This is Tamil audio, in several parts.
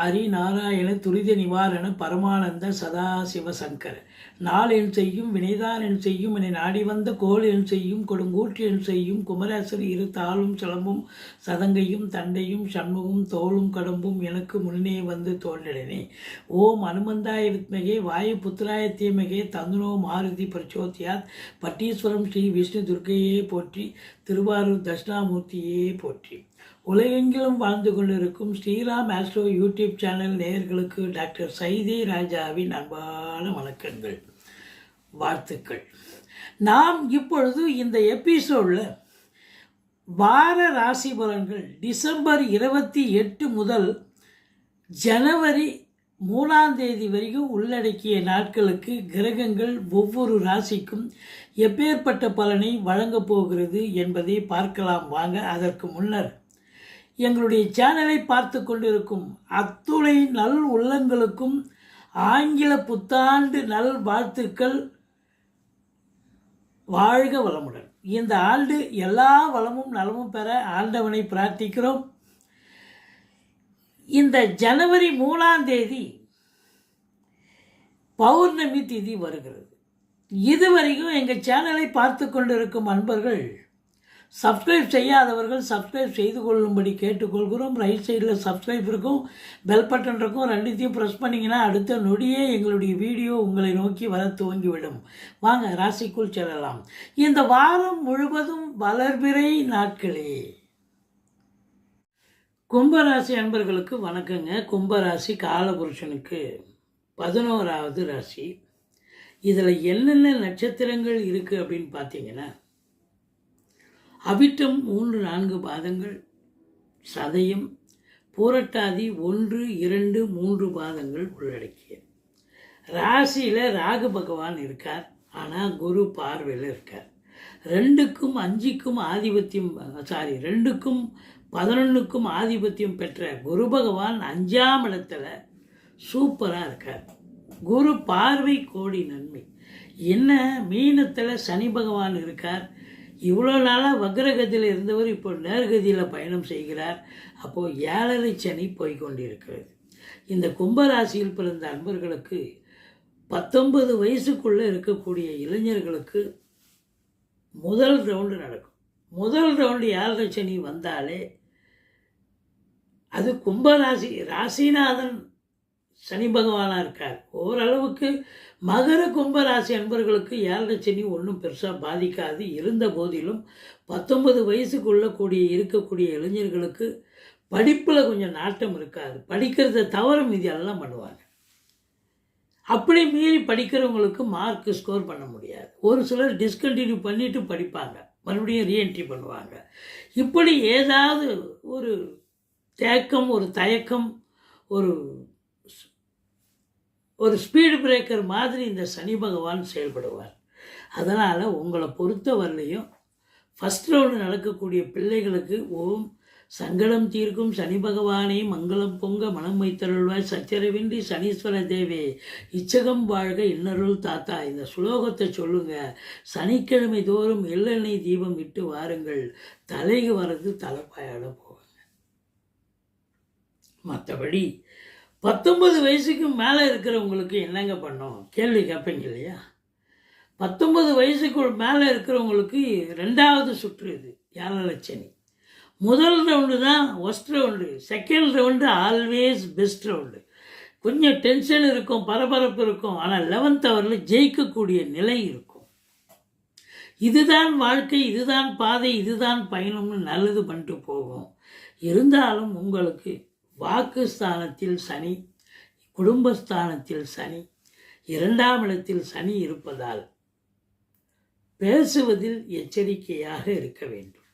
ஹரி நாராயண துரித நிவாரண பரமானந்த சதாசிவ சங்கர. நாள் செய்யும் வினைதான் என் செய்யும் என நாடி வந்த கோல் என் செய்யும் கொடுங்கூற்று என் செய்யும் குமரேசர் இரு தாளும் சிலம்பும் சதங்கையும் தண்டையும் சண்முகம் தோளும் கடம்பும் எனக்கு முன்னே வந்து தோன்றினே ஓம் அனுமந்தாய வித்மகே வாயு புத்திராய தீமகே தந்துனோ மாருதி பிரச்சோத்தியாத் பட்டீஸ்வரம் ஸ்ரீ விஷ்ணு துர்க்கையே போற்றி திருவாரூர் தட்சிணாமூர்த்தியே போற்றி. உலகெங்கிலும் வாழ்ந்து கொண்டிருக்கும் ஸ்ரீராம் ஆஸ்ட்ரோ யூடியூப் சேனல் நேயர்களுக்கு டாக்டர் சைதி ராஜாவின் அன்பான வணக்கங்கள் வாழ்த்துக்கள். நாம் இப்பொழுது இந்த எபிசோடில் வார ராசி பலன்கள் டிசம்பர் இருபத்தி எட்டு முதல் ஜனவரி மூணாம் தேதி வரைக்கும் உள்ளடக்கிய நாட்களுக்கு கிரகங்கள் ஒவ்வொரு ராசிக்கும் எப்பேற்பட்ட பலனை வழங்கப் போகிறது என்பதை பார்க்கலாம். வாங்க அதற்கு முன்னர் எங்களுடைய சேனலை பார்த்து கொண்டிருக்கும் அத்துணை நல் உள்ளங்களுக்கும் ஆங்கில புத்தாண்டு நல் வாழ்த்துக்கள். வாழ்க வளமுடன். இந்த ஆண்டு எல்லா வளமும் நலமும் பெற ஆண்டவனை பிரார்த்திக்கிறோம். இந்த ஜனவரி மூணாம் தேதி பௌர்ணமி திதி வருகிறது. இதுவரைக்கும் எங்கள் சேனலை பார்த்து கொண்டிருக்கும் அன்பர்கள் சப்ஸ்கிரைப் செய்யாதவர்கள் சப்ஸ்கிரைப் செய்து கொள்ளும்படி கேட்டுக்கொள்கிறோம். ரைட் சைடில் சப்ஸ்கிரைப் இருக்கும். பெல் பட்டன் இருக்கும். ரெண்டுத்தையும் ப்ரெஸ் பண்ணிங்கன்னா அடுத்த நொடியே எங்களுடைய வீடியோ உங்களை நோக்கி வர துவங்கிவிடும். வாங்க ராசிக்குள் செல்லலாம். இந்த வாரம் முழுவதும் வளர்பிறை நாட்களே. கும்பராசி அன்பர்களுக்கு வணக்கங்க. கும்பராசி காலபுருஷனுக்கு பதினோராவது ராசி. இதில் என்னென்ன நட்சத்திரங்கள் இருக்குது அப்படின்னு பார்த்தீங்கன்னா அவிட்டம் மூன்று நான்கு பாதங்கள். சதயம் பூரட்டாதி ஒன்று இரண்டு மூன்று பாதங்கள் உள்ளடக்கிய. ராசியில் ராகு பகவான் இருக்கார். ஆனால் குரு பார்வையில் இருக்கார். ரெண்டுக்கும் அஞ்சுக்கும் ஆதிபத்தியம் சாரி ரெண்டுக்கும் பதினொன்றுக்கும் ஆதிபத்தியம் பெற்ற குரு பகவான் அஞ்சாம் இடத்துல சூப்பராக இருக்கார். குரு பார்வை கோடி நன்மை. என்ன மீனத்தில் சனி பகவான் இருக்கார். இவ்வளோ நாளாக வக்ரகதியில் இருந்தவர் இப்போ நேர்கதியில் பயணம் செய்கிறார். அப்போது ஏழரை சனி போய்கொண்டிருக்கிறது. இந்த கும்பராசியில் பிறந்த அன்பர்களுக்கு பத்தொன்பது வயசுக்குள்ளே இருக்கக்கூடிய இளைஞர்களுக்கு முதல் ரவுண்டு நடக்கும். முதல் ரவுண்டு ஏழரை சனி வந்தாலே அது கும்பராசி ராசிநாதன் சனி பகவானாக இருக்கார். ஓரளவுக்கு மகர கும்பராசி அன்பர்களுக்கு ஏழரை சனி ஒன்றும் பெருசாக பாதிக்காது. இருந்த போதிலும் பத்தொன்பது வயசுக்குள்ளே கூடிய இருக்கக்கூடிய இளைஞர்களுக்கு படிப்பில் கொஞ்சம் நாட்டம் இருக்காது. படிக்கிறத தவிர மீதி எல்லாம் பண்ணுவாங்க. அப்படி மீறி படிக்கிறவங்களுக்கு மார்க் ஸ்கோர் பண்ண முடியாது. ஒரு சிலர் டிஸ்கண்டினியூ பண்ணிட்டு படிப்பாங்க. மறுபடியும் ரீஎன்ட்ரி பண்ணுவாங்க. இப்படி ஏதாவது ஒரு தேக்கம் ஒரு தயக்கம் ஒரு ஒரு ஸ்பீடு பிரேக்கர் மாதிரி இந்த சனி பகவான் செயல்படுவார். அதனால் உங்களை பொறுத்த வரலையும் ஃபஸ்ட் ரவுண்டு நடக்கக்கூடிய பிள்ளைகளுக்கு ஓம் சங்கடம் தீர்க்கும் சனி பகவானே மங்களம் பொங்க மனம் வைத்தருள்வாய் சச்சரவின்றி சனீஸ்வர தேவே இச்சகம் வாழ்க இன்னருள் தாத்தா இந்த சுலோகத்தை சொல்லுங்க. சனிக்கிழமை தோறும் எள்ளெண்ணெய் தீபம் இட்டு வாருங்கள். தலைக்கு வர்றது தலைப்பாயால் போவாங்க மற்றபடி பத்தொன்பது வயசுக்கு மேலே இருக்கிறவங்களுக்கு என்னங்க பண்ணோம்? கேள்வி கேட்பீங்க இல்லையா? பத்தொன்பது வயசுக்கு மேலே இருக்கிறவங்களுக்கு ரெண்டாவது சுற்று இது ஏழரை முதல் ரவுண்டு தான் worst round second round always best round கொஞ்சம் டென்ஷன் இருக்கும் பரபரப்பு இருக்கும் ஆனால் லெவன்த் ஹவரில் ஜெயிக்கக்கூடிய நிலை இருக்கும். இதுதான் வாழ்க்கை இதுதான் பாதை இதுதான் பயணம்னு நல்லது பண்ணிட்டு போகும். இருந்தாலும் உங்களுக்கு வாக்குஸ்தானத்தில் சனி குடும்பஸ்தானத்தில் சனி இரண்டாம் இடத்தில் சனி இருப்பதால் பேசுவதில் எச்சரிக்கையாக இருக்க வேண்டும்.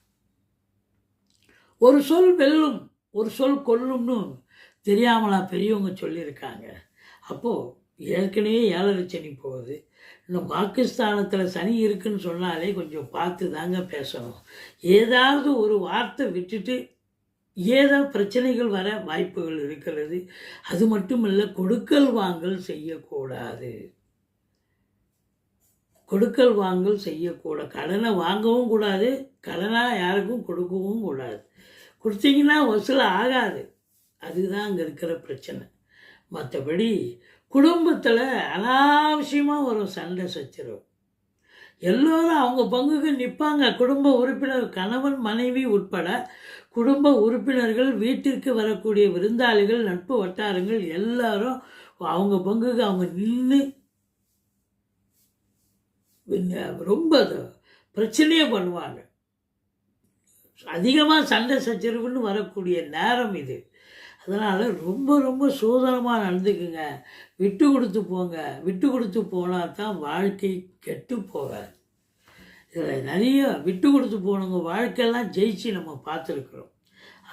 ஒரு சொல் வெல்லும் ஒரு சொல் கொல்லும்னு தெரியாமலா பெரியவங்க சொல்லியிருக்காங்க. அப்போது ஏற்கனவே ஏழரை சனி போகுது. இன்னும் பாகிஸ்தானத்தில் சனி இருக்குன்னு சொன்னாலே கொஞ்சம் பார்த்து தாங்க பேசணும். ஏதாவது ஒரு வார்த்தை விட்டுட்டு ஏதோ பிரச்சனைகள் வர வாய்ப்புகள் இருக்கிறது. அது மட்டுமல்ல கொடுக்கல் வாங்கல் செய்யக்கூடாது. கொடுக்கல் வாங்கல் செய்யக்கூடாது கடனை வாங்கவும் கூடாது கடனாக யாருக்கும் கொடுக்கவும் கூடாது. கொடுத்தீங்கன்னா வசூல் ஆகாது. அதுதான் அங்கே இருக்கிற பிரச்சனை. மற்றபடி குடும்பத்தில் அனாவசியமாக ஒரு சண்டை சச்சரவு. எல்லோரும் அவங்க பங்குக்கு நிற்பாங்க. குடும்ப உறுப்பினர் கணவன் மனைவி உட்பட குடும்ப உறுப்பினர்கள் வீட்டிற்கு வரக்கூடிய விருந்தாளிகள் நட்பு வட்டாரங்கள் எல்லாரும் அவங்க பங்குக்கு அவங்க நின்று ரொம்ப பிரச்சனையே பண்ணுவாங்க. அதிகமாக சண்டை சச்சரவுன்னு வரக்கூடிய நேரம் இது. அதனால் ரொம்ப ரொம்ப சூதனமாக நடந்துக்குங்க. விட்டு கொடுத்து போங்க. விட்டு கொடுத்து போனால் தான் வாழ்க்கை கெட்டு போகாது இதில் நிறைய விட்டு கொடுத்து போனவங்க வாழ்க்கையெல்லாம் ஜெயிச்சு நம்ம பார்த்துருக்குறோம்.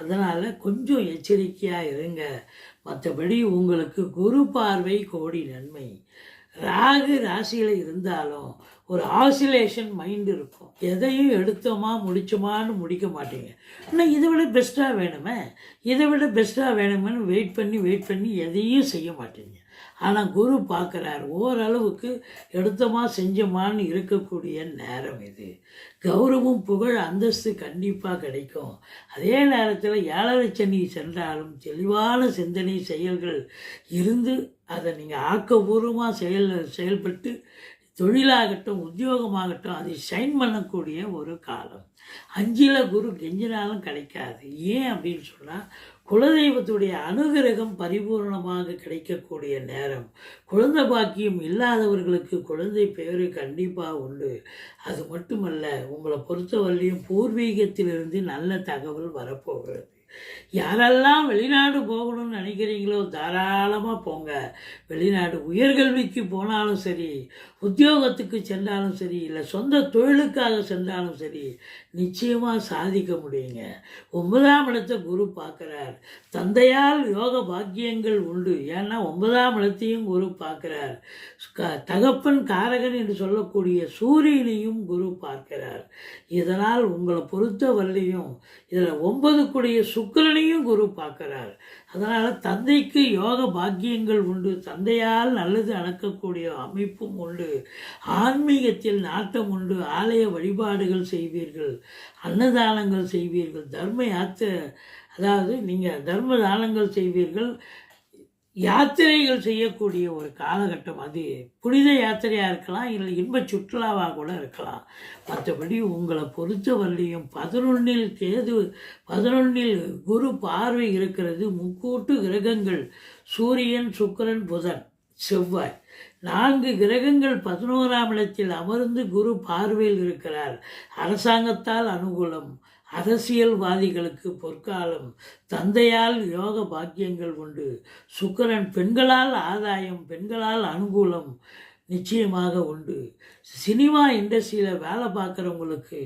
அதனால் கொஞ்சம் எச்சரிக்கையாக இருங்க. மற்றபடி உங்களுக்கு குரு பார்வை கோடி நன்மை. ராகு ராசியில் இருந்தாலும் ஒரு ஆசிலேஷன் மைண்ட் இருக்கும். எதையும் எடுத்தோமா முடிச்சோமான்னு முடிக்க மாட்டீங்க. ஆனால் இதை விட பெஸ்ட்டாக வேணுமே? இதை விட பெஸ்ட்டாக வேணுமேன்னு வெயிட் பண்ணி வெயிட் பண்ணி எதையும் செய்ய மாட்டீங்க. ஆனால் குரு பார்க்குறாரு ஓரளவுக்கு எடுத்தோமா செஞ்சோமான்னு இருக்கக்கூடிய நேரம் இது. கௌரவம் புகழ் அந்தஸ்து கண்டிப்பாக கிடைக்கும். அதே நேரத்தில் ஏழரை சனி சென்றாலும் தெளிவான சிந்தனை செயல்கள் இருந்து அதை நீங்கள் ஆக்கபூர்வமாக செயல் செயல்பட்டு தொழிலாகட்டும் உத்தியோகமாகட்டும் அதை ஷைன் பண்ணக்கூடிய ஒரு காலம். அஞ்சில குரு கெஞ்சினாலும் கிடைக்காது. ஏன் அப்படின்னு சொன்னால் குலதெய்வத்துடைய அனுகிரகம் பரிபூர்ணமாக கிடைக்கக்கூடிய நேரம். குழந்தை பாக்கியம் இல்லாதவர்களுக்கு குழந்தை பேர் கண்டிப்பாக உண்டு. அது மட்டுமல்ல உங்களை பொறுத்தவரையிலையும் பூர்வீகத்திலிருந்து நல்ல தகவல் வரப்போகிறது. யாரெல்லாம் வெளிநாடு போகணும்னு நினைக்கிறீங்களோ தாராளமாக போங்க. வெளிநாடு உயர்கல்விக்கு போனாலும் சரி உத்தியோகத்துக்கு சென்றாலும் சரி இல்லை சொந்த தொழிலுக்காக சென்றாலும் சரி நிச்சயமாக சாதிக்க முடியுங்க. ஒன்பதாம் இடத்தை குரு பார்க்குறார். தந்தையால் யோக பாக்கியங்கள் உண்டு. ஏன்னா ஒன்பதாம் இடத்தையும் குரு பார்க்குறார். க- தகப்பன் காரகன் என்று சொல்லக்கூடிய சூரியனையும் குரு பார்க்கிறார். இதனால் உங்களை பொறுத்த வரலையும் இதில் ஒன்பதுக்குடைய சுக்கரனையும் குரு பார்க்குறாரு. அதனால் தந்தைக்கு யோக பாக்கியங்கள் உண்டு. தந்தையால் நல்லது நடக்கக்கூடிய அமைப்பும் உண்டு. ஆன்மீகத்தில் நாட்டம் உண்டு. ஆலய வழிபாடுகள் செய்வீர்கள். அன்னதானங்கள் செய்வீர்கள். தர்ம யாத்திரை அதாவது நீங்கள் தர்ம தானங்கள் செய்வீர்கள். யாத்திரைகள் செய்யக்கூடிய ஒரு காலகட்டம் அது. புனித யாத்திரையாக இருக்கலாம் இல்லை இன்ப சுற்றுலாவாக கூட இருக்கலாம். மற்றபடி உங்களை பொறுத்தவரையும் பதினொன்னில் கேது பதினொன்னில் குரு பார்வை இருக்கிறது முக்கூட்டு கிரகங்கள். சூரியன் சுக்கிரன் புதன் செவ்வாய். நான்கு கிரகங்கள் பதினோராம் இடத்தில் அமர்ந்து குரு பார்வையில் இருக்கிறார். அரசாங்கத்தால் அனுகூலம். அரசியல்வாதிகளுக்கு பொற்காலம். தந்தையால் யோக பாக்கியங்கள் உண்டு. சுக்கரன் பெண்களால் ஆதாயம் பெண்களால் அனுகூலம் நிச்சயமாக உண்டு. சினிமா இண்டஸ்ட்ரியில் வேலை பார்க்குறவங்களுக்கு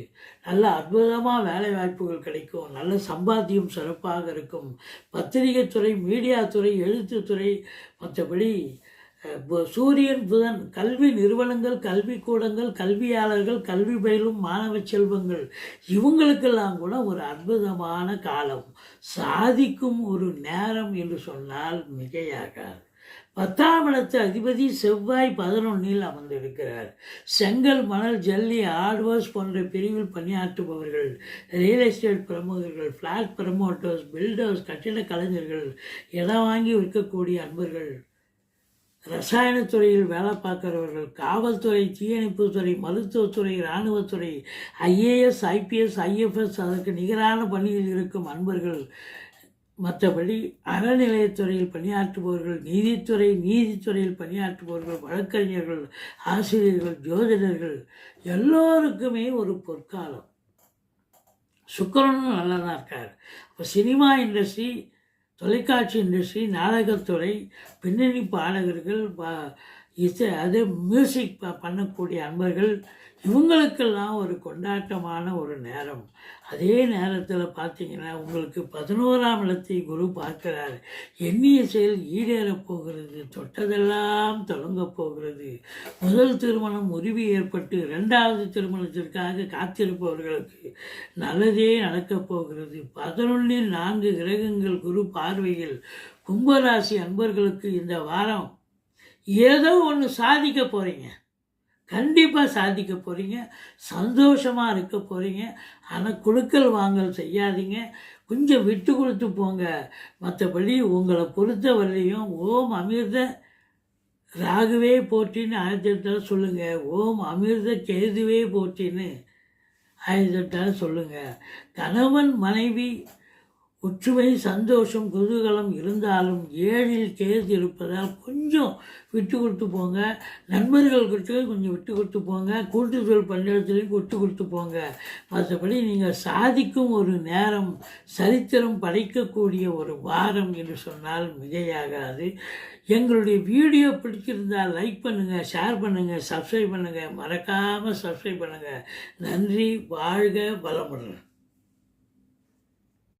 நல்ல அற்புதமாக வேலை வாய்ப்புகள் கிடைக்கும். நல்ல சம்பாத்தியம் சிறப்பாக இருக்கும். பத்திரிகை துறை மீடியா துறை எழுத்துத்துறை மற்றபடி சூரியன் புதன் கல்வி நிறுவனங்கள் கல்விக்கூடங்கள் கல்வியாளர்கள் கல்வி பயிலும் மாணவ செல்வங்கள் இவங்களுக்கெல்லாம் கூட ஒரு அற்புதமான காலம். சாதிக்கும் ஒரு நேரம் என்று சொன்னால் மிகையாகாது. பத்தாம் இடத்து அதிபதி செவ்வாய் பதினொன்னில் அமர்ந்திருக்கிறார். செங்கல் மணல் ஜல்லி ஹார்ட்வேர்ஸ் போன்ற பிரிவில் பணியாற்றுபவர்கள் ரியல் எஸ்டேட் பிரமுகர்கள் ஃப்ளாட் ப்ரமோட்டர்ஸ் பில்டர்ஸ் கட்டிட கலைஞர்கள் இடம் வாங்கி விற்கக்கூடிய அன்பர்கள் ரசாயனத்துறையில் வேலை பார்க்குறவர்கள் காவல்துறை தீயணைப்புத்துறை மருத்துவத்துறை இராணுவத்துறை ஐஏஎஸ் ஐபிஎஸ் ஐஎஃப்எஸ் அதற்கு நிகரான பணியில் இருக்கும் அன்பர்கள். மற்றபடி அறநிலையத்துறையில் பணியாற்றுபவர்கள் நீதித்துறை நீதித்துறையில் பணியாற்றுபவர்கள் வழக்கறிஞர்கள் ஆசிரியர்கள் ஜோதிடர்கள் எல்லோருக்குமே ஒரு பொற்காலம். சுக்கரனும் நல்லா தான் இருக்கார். இப்போ சினிமா இண்டஸ்ட்ரி தொலைக்காட்சி இண்டஸ்ட்ரி நாடகத்துறை பின்னணி பாடகர்கள் ப- இசை அது மியூசிக் ப- பண்ணக்கூடிய அன்பர்கள் இவங்களுக்கெல்லாம் ஒரு கொண்டாட்டமான ஒரு நேரம். அதே நேரத்தில் பார்த்தீங்கன்னா உங்களுக்கு பதினோராம் இடத்தை குரு பார்க்கிறார். எண்ணிய செயல் ஈடேறப் போகிறது தொட்டதெல்லாம் தொடங்கப் போகிறது. முதல் திருமணம் முறிவு ஏற்பட்டு இரண்டாவது திருமணத்திற்காக காத்திருப்பவர்களுக்கு நல்லதே நடக்கப் போகிறது. பதினொன்றில் நான்கு கிரகங்கள் குரு பார்வையில். கும்பராசி அன்பர்களுக்கு இந்த வாரம் ஏதோ ஒன்று சாதிக்க போகிறீங்க கண்டிப்பாக சாதிக்க போகிறீங்க சந்தோஷமாக இருக்க போகிறீங்க ஆனால் குழுக்கள் வாங்கல் செய்யாதீங்க. கொஞ்சம் விட்டு கொடுத்து போங்க. மற்றபடி உங்களை பொறுத்தவரையிலையும் ஓம் அமிர்த ராகுவே போட்டின்னு ஆயிரத்தி எட்டால் சொல்லுங்கள் ஓம் அமிர்த கேதுவே போட்டின்னு ஆயிரத்தி எட்டால் சொல்லுங்கள் கணவன் மனைவி ஒற்றுமை சந்தோஷம் குதூகலம் இருந்தாலும் ஏழில் கேது இருப்பதால் கொஞ்சம் விட்டு கொடுத்து போங்க. நண்பர்கள்கிட்ட கொஞ்சம் விட்டு கொடுத்து போங்க. கூட்டுத்தொழில் பணியிடத்துலையும் விட்டு கொடுத்து போங்க. மற்றபடி நீங்கள் சாதிக்கும் ஒரு நேரம் சரித்திரம் படைக்கக்கூடிய ஒரு வாரம் என்று சொன்னால் மிகையாகாது. எங்களுடைய வீடியோ பிடிச்சிருந்தால் லைக் பண்ணுங்கள் ஷேர் பண்ணுங்கள் சப்ஸ்கிரைப் பண்ணுங்கள் மறக்காமல் சப்ஸ்கிரைப் பண்ணுங்கள் நன்றி வாழ்க பலமுடன்